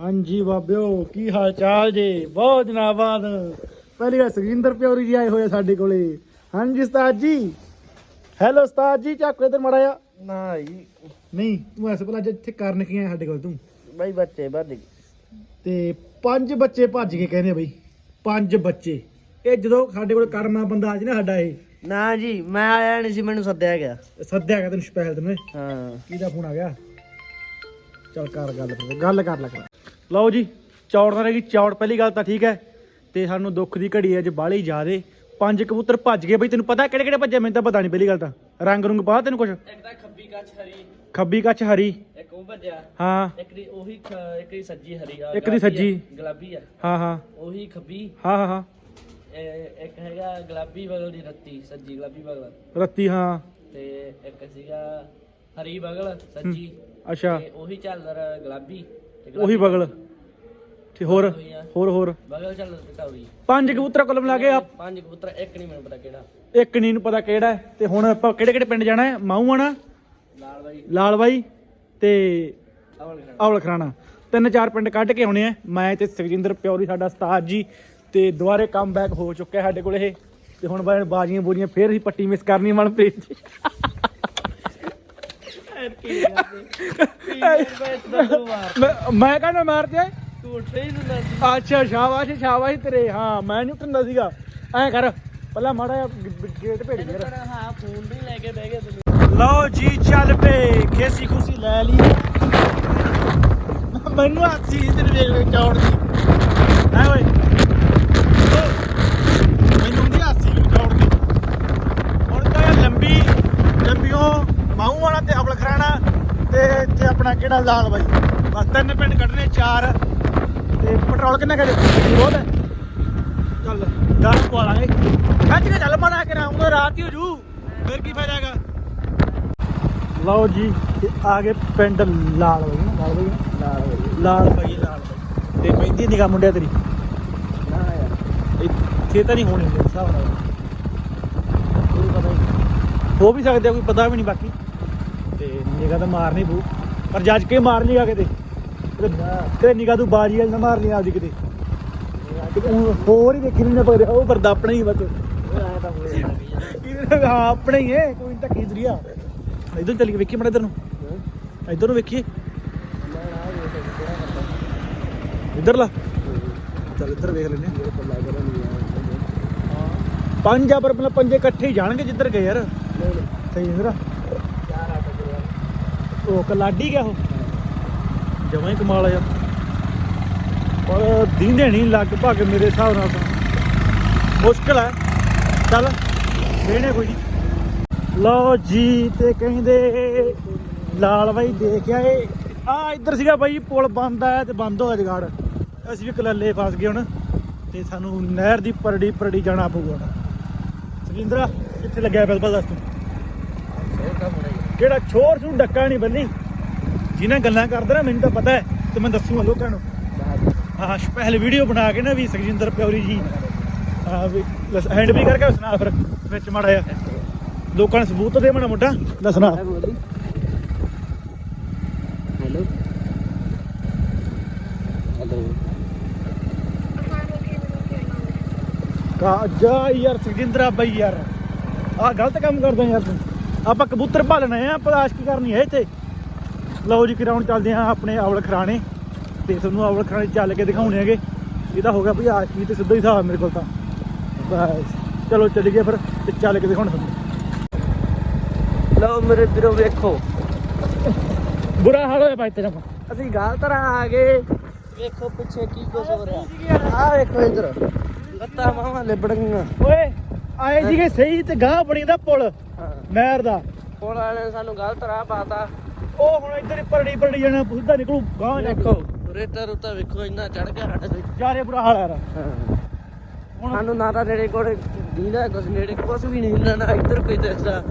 ਹਾਂਜੀ ਬਾਬਿਓ ਕੀ ਹਾਲ ਚਾਲ ਜੀ? ਬਹੁਤ ਦਿਨਾਂ ਬਾਅਦ ਪਹਿਲੀ ਵਾਰ ਸੁਖਿੰਦਰ ਪਿਓਰੀ ਜੀ ਆਏ ਹੋਏ ਆ ਸਾਡੇ ਕੋਲੇ। ਹਾਂਜੀ ਉਸਤਾਦ ਜੀ। ਹੈਲੋ ਉਸਤਾਦ ਜੀ ਚੱਕੋ ਇਧਰ ਮੜਾ ਆ ਨਾ ਜੀ। ਨਹੀਂ ਤੂੰ ਐਸੇ ਪਹਿਲਾਂ ਅੱਜ ਇੱਥੇ ਕਰਨ ਕੀ ਆਇਆ ਸਾਡੇ ਕੋਲ ਤੂੰ? ਬਾਈ ਬੱਚੇ ਵੱਧ ਗਏ। ਤੇ ਪੰਜ ਬੱਚੇ ਭੱਜ ਕੇ ਕਹਿੰਦੇ ਬਈ। ਪੰਜ ਬੱਚੇ। ਇਹ ਜਦੋਂ ਸਾਡੇ ਕੋਲ ਕਰਮਾ ਬੰਦਾ ਆ ਜੀ ਨਾ ਸਾਡਾ ਇਹ। ਨਾ ਜੀ ਮੈਂ ਆਇਆ ਨਹੀਂ ਸੀ ਮੈਨੂੰ ਸੱਦਿਆ ਗਿਆ। ਸੱਦਿਆ ਗਿਆ ਤੈਨੂੰ ਸਪੈਸ਼ਲ ਤੈਨੂੰ। ਹਾਂ। ਕਿਹਦਾ ਫੋਨ ਆ ਗਿਆ? ਚਲ ਕਰ ਗੱਲ ਫਿਰ ਗੱਲ ਕਰ ਲੈ ਕਰ। ਲਓ ਜੀ ਚੌੜ ਨਾਲ ਰਹੀ ਚੌੜ ਪਹਿਲੀ ਗੱਲ ਤਾਂ ਠੀਕ ਹੈ। ਤੇ ਸਾਨੂੰ ਦੁੱਖ ਦੀ ਘੜੀ ਹੈ ਅੱਜ ਬਾਹਲੀ ਜ਼ਿਆਦੇ। ਪੰਜ ਕਬੂਤਰ ਭੱਜ ਗਏ ਬਈ ਤੈਨੂੰ ਪਤਾ ਕਿਹੜੇ ਕਿਹੜੇ ਭੱਜੇ ਮੈਨੂੰ ਤਾਂ ਪਤਾ ਨਹੀਂ ਪਹਿਲੀ ਗੱਲ ਤਾਂ। ਰੰਗ ਰੁੰਗ ਪਾ ਤੈਨੂੰ ਕੁਝ ਇੱਕ ਤਾਂ ਖੱਬੀ ਕੱਚ ਹਰੀ। ਖੱਬੀ ਕੱਚ ਹਰੀ। ਇੱਕ ਉਹ ਭੱਜਿਆ। ਹਾਂ। ਇੱਕ ਦੀ ਉਹੀ ਖ- ਇੱਕ ਦੀ ਸੱਜੀ ਹਰੀ ਆ ਇੱਕ ਦੀ ਸੱਜੀ। ਗੁਲਾਬੀ ਆ ਹਾਂ ਹਾਂ। ਉਹੀ ਖੱਬੀ। ਹਾਂ ਹਾਂ ਹਾਂ। ਇਹ ਇੱਕ ਹੈਗਾ ਗੁਲਾਬੀ ਬਗਲ ਦੀ ਰੱਤੀ ਸੱਜੀ ਗੁਲਾਬੀ ਬਗਲ। ਰੱਤੀ ਹਾਂ। ਤੇ ਇੱਕ ਸੀਗਾ ਹਰੀ ਬਗਲ ਸੱਜੀ। ਅੱਛਾ। ਤੇ ਉਹੀ ਝਾਲਰ ਗੁਲਾਬੀ ਤੇ ਉਹੀ ਬਗਲ। ਤੇ ਹੋਰ ਹੋਰ ਹੋਰ। ਬਗਲ ਝਾਲਰ ਤੇ ਟੌਰੀ ਪੰਜ ਕਬੂਤਰ ਕੋਲ ਮਿਲਾ ਕੇ ਆ ਪੰਜ ਕਬੂਤਰ ਇੱਕ ਨਹੀਂ ਮੈਨੂੰ ਪਤਾ ਕਿਹੜਾ। ਇੱਕ ਨਹੀਂ ਨੂੰ ਪਤਾ ਕਿਹੜਾ ਹੈ। ਤੇ ਹੁਣ ਆਪਾਂ ਕਿਹੜੇ ਕਿਹੜੇ ਪਿੰਡ ਜਾਣਾ ਹੈ? ਮਾਊ ਆਣਾ? ਲਾਲ ਬਾਈ ਲਾਲ ਬਾਈ ਤੇ ਅਵਲ ਖੜਾ ਔਲ ਖਰਾਣਾ ਤਿੰਨ ਚਾਰ ਪਿੰਡ ਕੱਢ ਕੇ ਆਉਣੇ ਆ। ਮੈਂ ਤੇ ਸੁਖਜਿੰਦਰ ਪਿਓਰੀ ਸਾਡਾ ਉਸਤਾਦ ਜੀ ਤੇ ਦੁਬਾਰੇ ਕਮਬੈਕ ਹੋ ਚੁੱਕਿਆ ਸਾਡੇ ਕੋਲ ਇਹ। ਤੇ ਹੁਣ ਬਾਈ ਬਾਜੀਆਂ ਬੋਰੀਆਂ ਫੇਰ ਹੀ ਪੱਟੀ ਮਿਸ ਕਰਨੀ ਮਨਪ੍ਰੀਤ ਜੀ। ਮੈਂ- ਮੈਂ ਕਹਿੰਦਾ ਮਾਰ ਤੇ ਤੂੰ ਉੱਠੇ ਹੀ ਨਹੀਂ ਅੱਛਾ ਸ਼ਾਬਾਸ਼ ਸ਼ਾਬਾਸ਼ ਤੇਰੇ। ਹਾਂ ਮੈਂ ਨਹੀਂ ਉੱਠਦਾ ਸੀਗਾ। ਐ ਕਰ ਪਹਿਲਾਂ ਮਾੜਾ ਜਿਹਾ ਗੇਟ ਭੇੜ ਯਾਰ। ਹਾਂ ਫੋਨ ਵੀ ਲੈ ਕੇ ਬਹਿ ਤੁਸੀਂ ਲਓ ਜੀ ਚੱਲ ਪਏ। ਖੇਸੀ ਖੁਸੀ ਲੈ ਲਈ। ਮੈਨੂੰ ਹਾਸੀ ਇਧਰ ਵੇਖ ਵੇਖ ਚੌੜਦੀ ਐ ਓਏ ਓ, ਮੈਨੂੰ ਦੀ ਹਾਸੀ ਨੂੰ ਚੌੜਦੀ ਹੁਣ ਤਾਂ ਇਹ ਲੰਬੀ ਲੰਬੀਓ ਮਾਹੂ ਵਾਲਾ ਤੇ ਅਵਲ ਖਰਾਣਾ ਤੇ ਇੱਥੇ ਆਪਣਾ ਕਿਹੜਾ ਲਾਲ ਬਾਈ? ਬਸ ਤਿੰਨ ਪਿੰਡ ਕੱਢਣੇ ਚਾਰ। ਤੇ ਪੈਟਰੋਲ ਕਿੰਨਾ ਕਰੇ ਬਹੁਤ ਹੈ। ਚੱਲ ਦਸ ਪਵਾ ਲਾਂਗੇ। ਖੱਜ ਕੇ ਚੱਲ ਮਨਾ ਕੇ ਰਾਉਂਗਾ ਰਾਤ ਹੀ ਹੋ ਜੂ। ਫਿਰ ਕੀ ਫਾਇਦਾ ਹੈਗਾ? ਲਓ ਜੀ ਆ ਗਏ ਪਿੰਡ ਲਾਲ ਬਾਈ ਨਾ ਲਾਲ ਬਾਈ? ਲਾਲ ਬਾਈ। ਲਾਲ ਬਾਈ ਤੇ ਪੈਂਦੀ ਨਿਗਾ ਮੁੰਡਿਆ ਤੇਰੀ? ਨਾ ਯਾਰ। ਇੱਥੇ ਤਾਂ ਨਹੀਂ ਹੋਣੀ ਮੇਰੇ ਹਿਸਾਬ ਨਾਲ। ਹੋ ਵੀ ਸਕਦੇ ਕੋਈ ਪਤਾ ਵੀ ਨਹੀਂ ਬਾਕੀ। ਨਿਗਾ ਤਾਂ ਮਾਰਨੀ ਪਊ। ਪਰ ਜੱਜ ਕੇ ਮਾਰ ਲਈਗਾ ਕਿਤੇ। ਕਿਤੇ ਨਿਗਾ ਤੂੰ ਬਾਜੀ ਵਾਲੀ ਨਾ ਮਾਰ ਲਈ ਆਪਦੀ ਕਿਤੇ। ਹੋਰ ਹੀ ਦੇਖੀ ਨਹੀਂ ਨਾ ਪਗੜਿਆ ਉਹ ਵਰਦਾ ਆਪਣਾ ਹੀ ਬਸ। ਹਾਂ ਆਪਣਾ ਹੀ ਹੈ ਕੋਈ ਟੱਕੀ ਦਰੀਆ ਇਧਰ ਚੱਲ ਕੇ ਵੇਖੀ ਮੜਾ ਇਧਰ ਨੂੰ। ਇਧਰ ਨੂੰ ਵੇਖੀਏ। ਇਧਰ ਲਾ। ਚੱਲ ਇੱਧਰ ਵੇਖ ਲੈਨੇ ਪੰਜ ਆ ਪਰ ਪੰਜੇ ਇਕੱਠੇ ਹੀ ਜਾਣਗੇ ਜਿੱਧਰ ਗਏ ਯਾਰ। ਸਹੀ ਹੈ ਜਰਾ ਉਹ ਕਲਾਡੀ ਗਿਆ ਉਹ। ਜਮਾਂ ਹੀ ਕਮਾਲ ਆ ਯਾਰ। ਪਰ ਦੀਂਦੇ ਨਹੀਂ ਲਗਭਗ ਮੇਰੇ ਹਿਸਾਬ ਨਾਲ ਤਾਂ। ਮੁਸ਼ਕਲ ਹੈ ਚੱਲ ਦੇਣੇ ਕੋਈ ਨਹੀਂ ਲਓ ਜੀ ਤੇ ਕਹਿੰਦੇ ਲਾਲ ਬਾਈ ਦੇਖ ਆਏ। ਆ ਇੱਧਰ ਸੀਗਾ ਬਾਈ ਪੁਲ ਬੰਦ ਆ ਤੇ ਬੰਦ ਹੋ ਗਿਆ ਜਗਾੜ। ਅਸੀਂ ਵੀ ਕਲੱਲੇ ਫਸ ਗਏ ਹੁਣ। ਤੇ ਸਾਨੂੰ ਨਹਿਰ ਦੀ ਪਰੜੀ ਪਰੜੀ ਜਾਣਾ ਪਊਗਾ ਹੁਣ। ਸੁਖਿੰਦਰਾ ਕਿੱਥੇ ਲੱਗਿਆ ਬਿਲਕੁਲ ਦੱਸ ਤੂੰ? ਕਿਹੜਾ ਛੋਰ ਛੂ ਡੱਕਾ ਨਹੀਂ ਬੰਨੀ। ਜਿਹਨਾਂ ਗੱਲਾਂ ਕਰਦੇ ਨਾ ਮੈਨੂੰ ਤਾਂ ਪਤਾ ਹੈ ਤੇ ਮੈਂ ਦੱਸੂਗਾ ਲੋਕਾਂ ਨੂੰ। ਹਾਂ ਸਪੈਸ਼ਲ ਵੀਡੀਓ ਬਣਾ ਕੇ ਨਾ ਵੀ ਸੁਖਜਿੰਦਰ ਪਿਓਰੀ ਜੀ ਹਾਂ ਵੀ ਹੈਂਡ ਵੀ ਕਰਕੇ ਸੁਣਾ ਫਿਰ ਵਿੱਚ ਮਾੜਾ ਜਿਹਾ। ਲੋਕਾਂ ਨੂੰ ਸਬੂਤ ਦੇ ਮਾੜਾ ਮੋਟਾ ਦੱਸਣਾ ਹੈਲੋ। ਕਾ ਜਾ ਯਾਰ ਸੁਖਜਿੰਦਰਾ ਬਈ ਯਾਰ। ਆ ਗਲਤ ਕੰਮ ਕਰਦਾ ਯਾਰ ਤੂੰ। ਆਪਾਂ ਕਬੂਤਰ ਭਾਲਣੇ ਆ ਆਪਾਂ ਆਸ਼ਕੀ ਕਰਨੀ ਹੈ ਇੱਥੇ? ਲਓ ਜੀ ਗਰਾਊਂਡ ਚੱਲਦੇ ਆ ਆਪਣੇ ਆਵਲ ਖਰਾਣੇ। ਤੇ ਤੁਹਾਨੂੰ ਆਵਲ ਖਰਾਣੇ ਚੱਲ ਕੇ ਦਿਖਾਉਣੇ ਹੈਗੇ। ਇਹਦਾ ਹੋ ਗਿਆ ਵੀ ਆਸ਼ਕੀ ਤੇ ਸਿੱਧਾ ਹੀ ਹਿਸਾਬ ਮੇਰੇ ਕੋਲ ਤਾਂ। ਬਸ ਚਲੋ ਚੱਲ ਗਏ ਫਿਰ ਤੇ ਚੱਲ ਕੇ ਦਿਖਾਉਣ ਤੁਹਾਨੂੰ। ਲਓ ਮੇਰੇ ਵੀਰੋ ਵੇਖੋ। ਬੁਰਾ ਹਾਲ ਹੋਇਆ ਭਾਈ ਤੇਰਾ। ਅਸੀਂ ਗਲਤ ਤਰ੍ਹਾਂ ਆ ਗਏ। ਵੇਖੋ ਪਿੱਛੇ ਕੀ ਕੁਝ ਹੋ ਰਿਹਾ। ਆ। ਵੇਖੋ ਇੱਧਰ। ਲੱਤਾਂ ਮਾਵਾਂ ਲਿਬੜੀਆਂ। ਓਏ ਆਏ ਸੀਗੇ ਸਹੀ ਤੇ ਗਾਂ ਬਣੀ ਦਾ ਪੁਲ ਨਹਿਰ ਦਾ। ਪੁਲ ਵਾਲੇ ਨੇ ਸਾਨੂੰ ਗਲਤ ਰਾਹ ਪਾਤਾ। ਉਹ ਹੁਣ ਇੱਧਰ ਹੀ ਪਰੜੀ ਪਰੜੀ ਜਾਣਾ ਪੁੱਛਦਾ ਨਿਕਲੂ ਗਾਂ ਜਾ ਵੇਖੋ ਰੇਤਾ ਰੁਤਾ ਵੇਖੋ ਇੰਨਾ ਚੜ ਗਿਆ ਸਾਡੇ ਤੇ ਜਾਰੇ ਬੁਰਾ ਹਾਲ ਯਾਰ। ਹੁਣ ਸਾਨੂੰ ਨਾ ਤਾਂ ਨੇੜੇ ਕੋਲੇ ਦੀਦਾ ਕੁਛ ਨੇੜੇ ਕੁਛ ਵੀ ਨਹੀਂ ਨਾ ਇੱਧਰ ਕੋਈ ਦਿਸਦਾ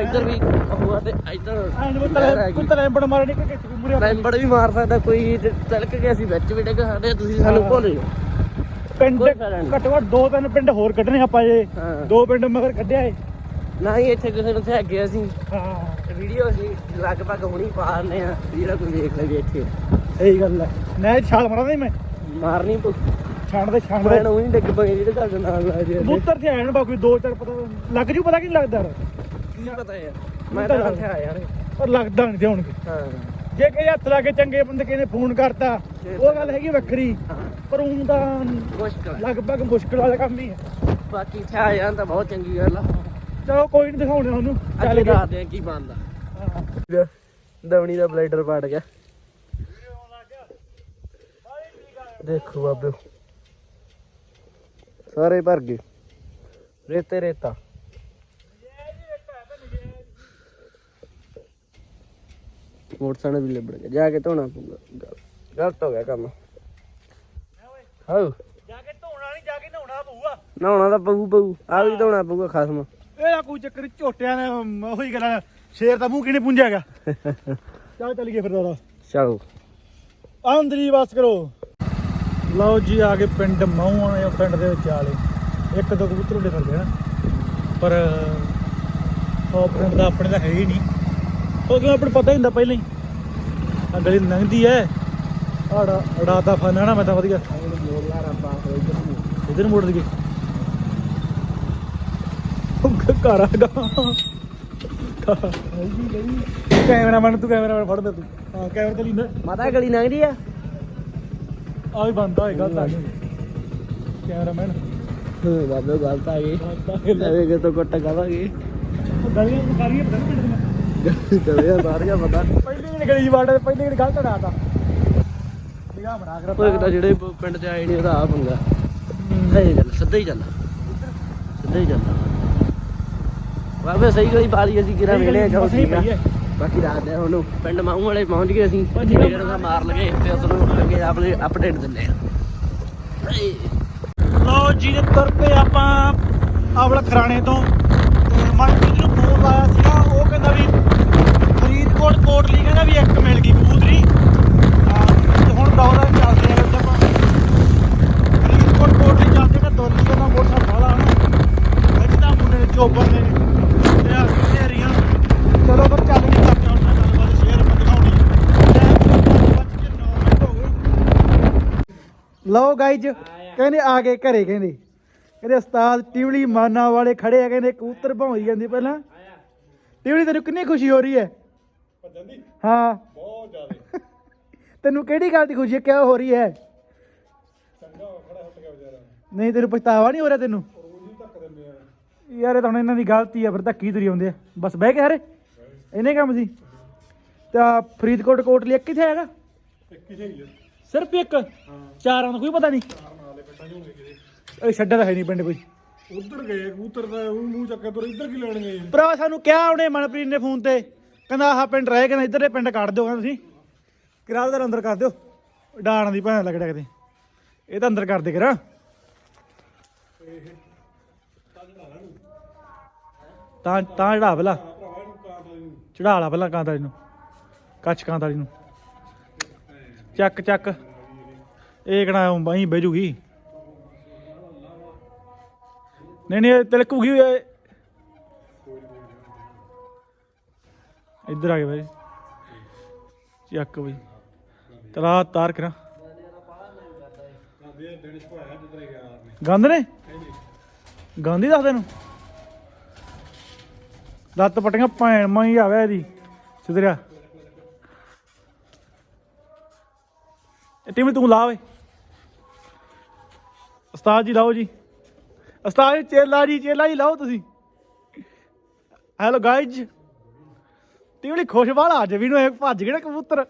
ਇੱਧਰ ਵੀ ਹੋਆ ਤੇ ਇੱਧਰ ਐਂ ਨੂੰ ਨਹਿਰ ਆ ਤਲੇ ਗਈ। ਤਲੇ ਬੜ ਮਾਰਨੇ ਕਿ ਕਿ ਮੁਰੇ ਲੈਂਬੜ ਵੀ ਮਾਰ ਸਕਦਾ ਕੋਈ ਤਿਲਕ ਕੇ ਅਸੀਂ ਵਿੱਚ ਵੀ ਡਿੱਗ ਸਕਦੇ ਤੁਸੀਂ ਸਾਨੂੰ ਭੁੱਲ ਜਾਓ। ਪਿੰਡ ਕੋਈ ਫਾਇਦਾ ਨਹੀਂ। ਘੱਟੋ ਘੱਟ ਦੋ ਤਿੰਨ ਪਿੰਡ ਹੋਰ ਕੱਢਣੇ ਆਪਾਂ ਜੇ। ਹਾਂ। ਦੋ ਪਿੰਡ ਮਗਰ ਕੱਢਿਆ ਏ। ਨਾ ਹੀ ਇੱਥੇ ਕਿਸੇ ਨੂੰ ਥੱਕ ਗਿਆ ਹਾਂ। ਵੀਡੀਓ ਅਸੀਂ ਲਗਭਗ ਹੁਣੀ ਪਾ ਆਨੇ ਆ। ਜਿਹੜਾ ਕੋਈ ਵੇਖ ਲਵੇ ਇੱਥੇ। ਸਹੀ ਗੱਲ ਹੈ ਮੈਂ ਛਾਲ ਮਾਰਾਂ ਨਹੀਂ ਮੈਂ। ਮਾਰਨੀ ਪਊ ਛਾਣ ਦੇ ਛਾਣ ਦੇ। ਮੈਂ ਉਹੀ ਡਿੱਗ ਪਏ ਜਿਹੜੇ ਤੁਹਾਡੇ ਨਾਲ ਲੱਗ ਜੇ ਕਬੂਤਰ ਤੇ ਆਇਆ ਨਾ ਬਾਕੀ ਦੋ ਚਾਰ ਪਤਾ ਲੱਗ ਜੂ ਪਤਾ ਕਿ ਨਹੀਂ ਲੱਗਦਾ ਯਾਰ। ਕੀ ਪਤਾ ਯਾਰ। ਮੈਂ ਤਾਂ ਇੱਥੇ ਆਇਆ ਯਾਰ ਪਰ ਲੱਗਦਾ ਨਹੀਂ ਤੇ ਹੁਣ ਹਾਂ। ਜੇ ਕਹੇ ਹੱਥ ਲਾ ਕੇ ਚੰਗੇ ਬੰਦੇ ਕਿਸੇ ਨੇ ਫੋਨ ਕਰਤਾ ਉਹ ਗੱਲ ਹੈਗੀ ਵੱਖਰੀ। ਪਰ ਉਹ ਤਾਂ ਮੁਸ਼ਕਲ। ਲਗਭਗ ਮੁਸ਼ਕਲ ਵਾਲਾ ਕੰਮ ਹੀ ਹੈ ਬਾਕੀ ਆ ਜਾਣ ਤਾਂ ਬਹੁਤ ਚੰਗੀ ਗੱਲ ਆ। ਚਲੋ ਕੋਈ ਨਹੀਂ ਦਿਖਾਉਣੇ ਤੁਹਾਨੂੰ ਚੱਲ ਦੱਸਦੇ ਆ ਕੀ ਬਣਦਾ। ਦਵਣੀ ਦਾ ਬਲੇਡਰ ਪਾੜ ਗਿਆ। ਦੇਖੋ ਬਾਬੇ। ਸਾਰੇ ਭਰ ਗਏ। ਰੇਤੇ ਰੇਤਾ। ਮੋਟਰਸਾਈਕਲ ਵੀ ਲੱਭੜ ਗਿਆ ਜਾ ਕੇ ਧੋਣਾ ਪਊਗਾ। ਗਲ- ਗਲਤ ਹੋ ਗਿਆ ਕੰਮ। ਹਾਉ ਜਾ ਕੇ ਧੋਣਾ ਨਹੀਂ ਜਾ ਕੇ ਨਹਾਉਣਾ ਪਊਗਾ। ਨਹਾਉਣਾ ਤਾਂ ਪਊ ਪਊ। ਆ ਵੀ ਧੋਣਾ ਪਊਗਾ ਖਸਮ। ਇਹ ਆ ਕੋਈ ਚੱਕਰ ਨੀ, ਝੋਟਿਆਂ ਨੇ ਅਮ, ਉਹੀ ਗੱਲਾਂ ਸ਼ੇਰ ਦਾ ਮੂੰਹ ਕਿਨੇ ਪੁੰਝਿਆਗਾ ਚੱਲ ਚੱਲੀਏ ਫਿਰ ਦਾਦਾ। ਚਲੋ। ਅੰਦਰੀ ਬਸ ਕਰੋ। ਲਓ ਜੀ ਆ ਕੇ ਪਿੰਡ ਮਾਹੂਆਂ ਦੇ ਪਿੰਡ ਦੇ ਵਿੱਚ ਆਲੇ ਇੱਕ ਦੋ ਕਬੂਤਰ ਉੱਡੇ ਫਿਰਦੇ ਨਾ ਪਰ ਉਹ ਪਿੰਡ ਦਾ ਆਪਣੇ ਦਾ ਹੈ ਹੀ ਨਹੀਂ। ਉਹ ਕਿਉਂ ਆਪਣੇ ਪਤਾ ਹੀ ਹੁੰਦਾ ਪਹਿਲਾਂ ਹੀ। ਆ ਗਲੀ ਲੰਘਦੀ ਐ। ਆੜਾ ਅੜਾਦਾ ਫਾਨਾ ਨਾ ਮੈਂ ਤਾਂ ਵਧੀਆ। ਇਧਰ ਮੋੜ ਲਈਏ ਘਰ ਆ ਗਾ ਕੈਮਰਾਮੈਨ ਤੂੰ ਕੈਮਰਾਮੈਨ ਫੜ ਦੇ ਤੂੰ। ਹਾਂ ਕੈਮਰਾ ਤੇ ਲਿੰਦਾ ਮਾਤਾ ਗਲੀ ਲੰਘਦੀ ਆ? ਆ ਵੀ ਬੰਦਾ ਹੋਏਗਾ ਤਾਂ ਕੈਮਰਾਮੈਨ। ਹਾਂ ਬਾਬੇ ਗਲਤ ਆ ਗਈ ਐਵੇਂ ਕਿ ਤੋਂ ਕੁੱਟ ਖਾਵਾਂਗੇ। ਗਲੀਆਂ ਸਾਰੀਆਂ ਪਤਾ ਨਹੀਂ ਪਿੰਡ ਕਦੇ ਬਾਹਰ ਗਿਆ ਪਤਾ ਪਹਿਲੀ ਵੀ ਗਲੀ ਵਾੜਾ ਪਹਿਲੀ ਵੀ ਗਲਤ ਰਾਤਾ ਨਿਗਾਹ ਬਣਾ ਕੇ ਉਹ ਇੱਕ ਤਾਂ ਜਿਹੜੇ ਪ- ਪਿੰਡ ਚ ਆਏ ਨਹੀਂ ਉਹਦਾ ਆ ਪੰਗਾ ਸਹੀ ਚੱਲ ਸਿੱਧਾ ਹੀ ਚੱਲ ਸਿੱਧਾ ਹੀ ਚੱਲ ਬਾਬੇ ਸਹੀ ਗਲੀ ਬਾਰੀ ਅਸੀਂ ਕਿਰਾ ਵੇਲੇ ਜਾਓ ਸਹੀ ਠੀਕ ਆ। ਪਈ ਹੈ। ਬਾਕੀ ਰਾਤ ਦੇ ਹੁਣ ਪਿੰਡ ਮਾਹੂ ਵਾਲੇ ਪਹੁੰਚ ਗਏ ਅਸੀਂ। ਜਿਹੜਾ- ਦਾ ਮਾਰ ਲਗੇ ਤੇ ਉਸ ਨੂੰ ਅੱਗੇ ਆਪਣੇ ਅਪਡੇਟ ਦਿੰਦੇ ਆ। ਲਓ ਜੀ ਦੇ ਤੁਰ ਪਏ ਆਪਾਂ ਆਵਲ ਖਰਾਣੇ ਤੋਂ ਤੇ ਮਨਪ੍ਰੀਤ ਨੂੰ ਫੋਨ ਲਾਇਆ ਸੀਗਾ ਉਹ ਕਹਿੰਦਾ ਵੀ ਫਰੀਦਕੋਟ ਕੋਟਲੀ ਕਹਿੰਦਾ ਵੀ ਇੱਕ ਮਿਲ ਗਈ ਕਬੂਤਰੀ। ਤੇ ਹੁਣ ਦੌੜਾ ਚੱਲਦੇ ਆ ਆਪਾਂ। ਫਰੀਦਕੋਟ ਕੋਟਲੀ ਜਾਂਦੇ ਕਿ ਦੋਲੀ ਦਾ ਮੋਟਰਸਾਈਕਲ ਵਾਲਾ ਹਨਾ ਅੱਜ ਤਾਂ ਮੁੰਡੇ ਨੇ ਚੋਬਰ ਨੇ, ਤੇ ਆ ਢੇਰੀਆਂ ਚਲੋ ਫਿਰ ਚੱਲ ਨਹੀਂ ਕਰਦੇ ਹੁਣ ਮੈਂ ਗੱਲਬਾਤ ਸ਼ੇਅਰ ਮੈਂ ਦਿਖਾਉਣੀ ਲਓ ਗਾਈਜ ਕਹਿੰਦੇ ਆ ਗਏ ਘਰੇ, ਕਹਿੰਦੇ। ਕਹਿੰਦੇ ਉਸਤਾਦ ਟਿਵਲੀ ਮਾਨਾ ਵਾਲੇ ਖੜੇ ਆ, ਕਹਿੰਦੇ ਕਬੂਤਰ ਭੌਂਦੀ ਜਾਂਦੀ ਪਹਿਲਾਂ। ਟਿਵਲੀ, ਤੈਨੂੰ ਕਿੰਨੀ ਖੁਸ਼ੀ ਹੋ ਰਹੀ ਹੈ? ਹਾਂ। ਬਹੁਤ ਜ਼ਿਆਦਾ। ਤੈਨੂੰ ਕਿਹੜੀ ਗੱਲ ਦੀ ਖੁਸ਼ੀ ਹੈ? ਕਿਉਂ ਹੋ ਰਹੀ ਹੈ? ਨਹੀਂ ਤੈਨੂੰ ਪਛਤਾਵਾ ਨਹੀਂ ਹੋ ਰਿਹਾ ਤੈਨੂੰ? ਯਾਰ ਇਹ ਤਾਂ ਹੁਣ ਇਹਨਾਂ ਦੀ ਗਲਤੀ ਆ ਫਿਰ ਧੱਕੀ ਤੁਰੀ ਆਉਂਦੇ ਆ। ਬਸ ਬਹਿ ਕੇ ਹਰੇ। ਇਹਨੇ ਕੰਮ ਸੀ? ਤਾਂ ਫਰੀਦਕੋਟ ਕੋਟਲੀ ਇੱਕ ਕਿੱਥੇ ਹੈਗਾ? ਸਿਰਫ ਇੱਕ? ਚਾਰਾਂ ਦਾ ਕੋਈ ਪਤਾ ਨਹੀਂ। ਇਹ ਛੱਡਿਆ ਤਾਂ ਹੈ ਨਹੀਂ ਪਿੰਡ ਕੋਈ। ਉਧਰ ਗਏ ਕਬੂਤਰ ਦਾ ਉਹ ਮੂੰਹ ਚੱਕੇ ਤੁਰ ਇੱਧਰ ਕੀ ਲੈਣ ਗਏ ਭਰਾ ਸਾਨੂੰ ਕਿਹਾ ਉਹਨੇ ਮਨਪ੍ਰੀਤ ਨੇ ਫੋਨ ਤੇ। ਕਹਿੰਦਾ ਆਹ ਪਿੰਡ ਰਹਿ ਕਹਿੰਦਾ ਇੱਧਰ ਦੇ ਪਿੰਡ ਕੱਢ ਦਿਓ, ਕਹਿੰਦਾ ਤੁਸੀਂ। ਕਿਰਾਏ ਦਾ ਅੰਦਰ ਕਰ ਦਿਓ। ਡਾਣ ਦੀ ਭੈਣ ਲੱਗੜਾ ਕਿਤੇ। ਇਹ ਤਾਂ ਅੰਦਰ ਕਰ ਦੇ ਕਰਾ ਤਾਂ ਤਾਂ ਚੜਾ ਪਹਿਲਾਂ। ਚੜਾ ਲਾ ਪਹਿਲਾਂ ਕਾਂਤਾਲੀ ਨੂੰ। ਕੱਚ ਕਾਂਤਾਲੀ ਨੂੰ। ਚੱਕ ਚੱਕ। ਇਹ ਕਿਹੜਾ ਬਾਈ ਬਹਿ ਜੂਗੀ। ਨਹੀਂ ਨਹੀਂ, ਇਹ ਤਿਲਕੂਗੀ ਇੱਧਰ ਆ ਗਏ ਬਾਈ। ਚੱਕ ਬਈ। ਤਲਾ ਤਾਰ ਕਰਾਂ। ਗੰਦ ਨੇ? ਗੰਦ ਦੱਸ ਤੈਨੂੰ। ਲੱਤ ਪਟੀਆਂ ਭੈਣ ਮਾਂ ਹੀ ਆਵੇ ਇਹਦੀ। ਸਿਧਰਿਆ। ਇਹ ਟੀਮ ਤੂੰ ਲਾ ਓਏ। ਉਸਤਾਦ ਜੀ ਲਾਓ ਜੀ। ਉਸਤਾਦ ਜੀ ਚੇਲਾ ਜੀ ਚੇਲਾ ਜੀ ਲਾਓ ਤੁਸੀਂ। ਹੈਲੋ ਗਾਇਜ਼ ਟੀਵਲੀ ਖੁਸ਼ ਵਾਲਾ, ਅੱਜ ਵੀ ਨੂੰ ਇਹ ਭੱਜ ਗਿਆ ਨਾ ਕਬੂਤਰ।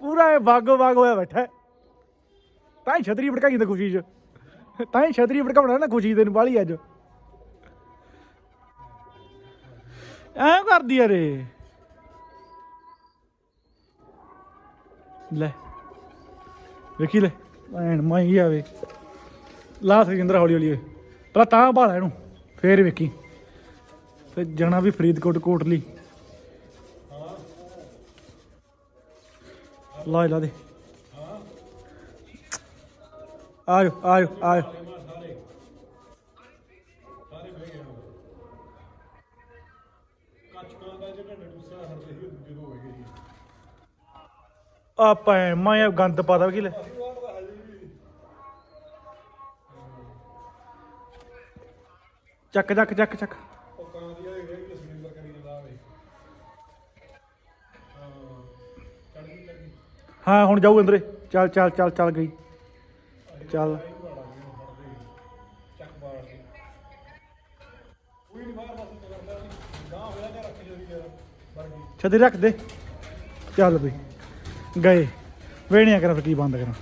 ਪੂਰਾ ਇਹ ਬਾਗੋ ਬਾਗ ਹੋਇਆ ਬੈਠਾ ਹੈ। ਤਾਂ ਹੀ ਛਤਰੀ ਭੜਕਾਈ ਤੇ ਖੁਸ਼ੀ ਚ। ਤਾਂ ਹੀ ਛਤਰੀ ਭੜਕਾਉਣਾ ਨਾ ਖੁਸ਼ੀ ਤੈਨੂੰ ਬਾਲੀ ਅੱਜ। ਐਂ ਕਰਦੀ ਆ ਰੇ। ਲੈ। ਵੇਖੀ ਲੈ ਐਨ ਮਾਈ ਆਵੇ ਲਾ ਸਕਿੰਦਰ ਹੌਲੀ ਹੌਲੀ ਪਹਿਲਾਂ ਤਾਂ ਬਾਹਲਾ ਇਹਨੂੰ, ਫੇਰ ਵੇਖੀ। ਫਿਰ ਜਾਣਾ ਵੀ ਫਰੀਦਕੋਟ ਕੋਟਲੀ। ਲਾ ਲਾ ਦੇ। ਆਜੋ ਆਜੋ ਆਜੋ। ਆ ਪੈ ਮੈਂ ਗੰਦ ਪਾਦਾ ਕੀ ਚੱਕ ਚੱਕ ਚੱਕ ਚੱਕ। ਹਾਂ, ਹੁਣ ਜਾਊ ਅੰਦਰੇ। ਚੱਲ ਚੱਲ ਚੱਲ ਚੱਲ ਗਈ। ਚੱਲ। ਛੱਦੇ ਰੱਖ ਦੇ। ਚੱਲ ਬਈ। ਗਏ। ਵੇਣਿਆ ਕਰਾਂ ਫਿਰ ਕੀ ਬੰਦ ਕਰਾਂ।